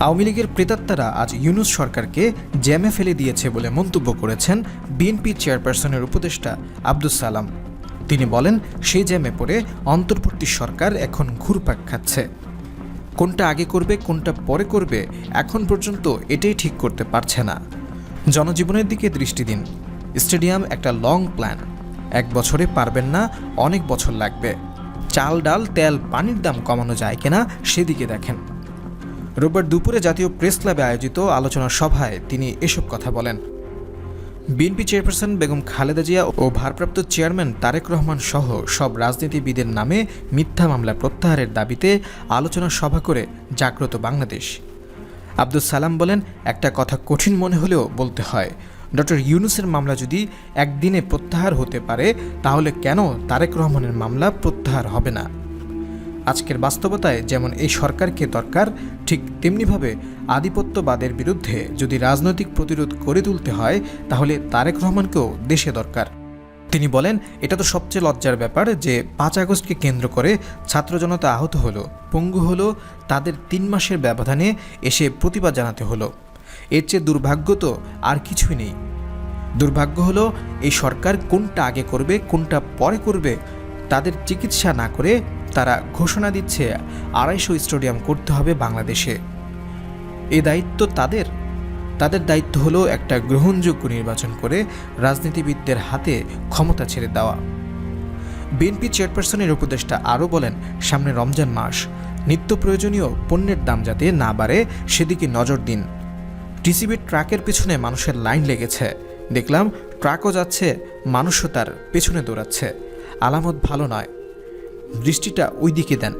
আওয়ামী লীগের প্রেতাত্মারা আজ ইউনুস সরকারকে জ্যামে ফেলে দিয়েছে বলে মন্তব্য করেছেন বিএনপি চেয়ারপারসনের উপদেষ্টা আব্দুস সালাম। তিনি বলেন, সেই জ্যামে পড়ে অন্তর্বর্তী সরকার এখন ঘুরপাক খাচ্ছে। কোনটা আগে করবে, কোনটা পরে করবে, এখন পর্যন্ত এটাই ঠিক করতে পারছে না। জনজীবনের দিকে দৃষ্টি দিন। স্টেডিয়াম একটা লং প্ল্যান। এক বছরে পারবেন না, অনেক বছর লাগবে। চাল ডাল, তেল, পানির দাম কমানো যায় কিনা, সেদিকে দেখেন। রোববার দুপুরে জাতীয় প্রেস ক্লাবে আয়োজিত আলোচনা সভায় তিনি এসব কথা বলেন। বিএনপি চেয়ারপারসন বেগম খালেদা জিয়া ও ভারপ্রাপ্ত চেয়ারম্যান তারেক রহমান সহ সব রাজনীতিবিদের নামে মিথ্যা মামলা প্রত্যাহারের দাবিতে আলোচনা সভা করে জাগ্রত বাংলাদেশ। আব্দুল সালাম বলেন, একটা কথা কঠিন মনে হলেও বলতে হয়, ডক্টর ইউনুসের মামলা যদি একদিনে প্রত্যাহার হতে পারে, তাহলে কেন তারেক রহমানের মামলা প্রত্যাহার হবে না? আজকের বাস্তবতায় যেমন এই সরকারকে দরকার, ঠিক তেমনিভাবে আধিপত্যবাদের বিরুদ্ধে যদি রাজনৈতিক প্রতিরোধ করে তুলতে হয়, তাহলে তারেক রহমানকেও দেশে দরকার। তিনি বলেন, এটা তো সবচেয়ে লজ্জার ব্যাপার যে পাঁচ আগস্টকে কেন্দ্র করে ছাত্র জনতা আহত হলো, পঙ্গু হলো, তাদের তিন মাসের ব্যবধানে এসে প্রতিবাদ জানাতে হলো। এর চেয়ে দুর্ভাগ্য তো আর কিছুই নেই। দুর্ভাগ্য হলো, এই সরকার কোনটা আগে করবে, কোনটা পরে করবে, তাদের চিকিৎসা না করে তারা ঘোষণা দিচ্ছে আড়াইশো স্টেডিয়াম করতে হবে বাংলাদেশে। এ দায়িত্ব তাদের? তাদের দায়িত্ব হলো একটা গ্রহণযোগ্য নির্বাচন করে রাজনীতিবিদদের হাতে ক্ষমতা ছেড়ে দেওয়া। বিএনপি চেয়ারপারসনের উপদেষ্টা আরও বলেন, সামনে রমজান মাস, নিত্য প্রয়োজনীয় পণ্যের দাম যাতে না বাড়ে, সেদিকে নজর দিন। টিসিবির ট্রাকের পিছনে মানুষের লাইন লেগেছে। দেখলাম ট্রাকও যাচ্ছে, মানুষও তার পেছনে দৌড়াচ্ছে। আলামত ভালো নয়। দৃষ্টিটা ওই দিকে দেন।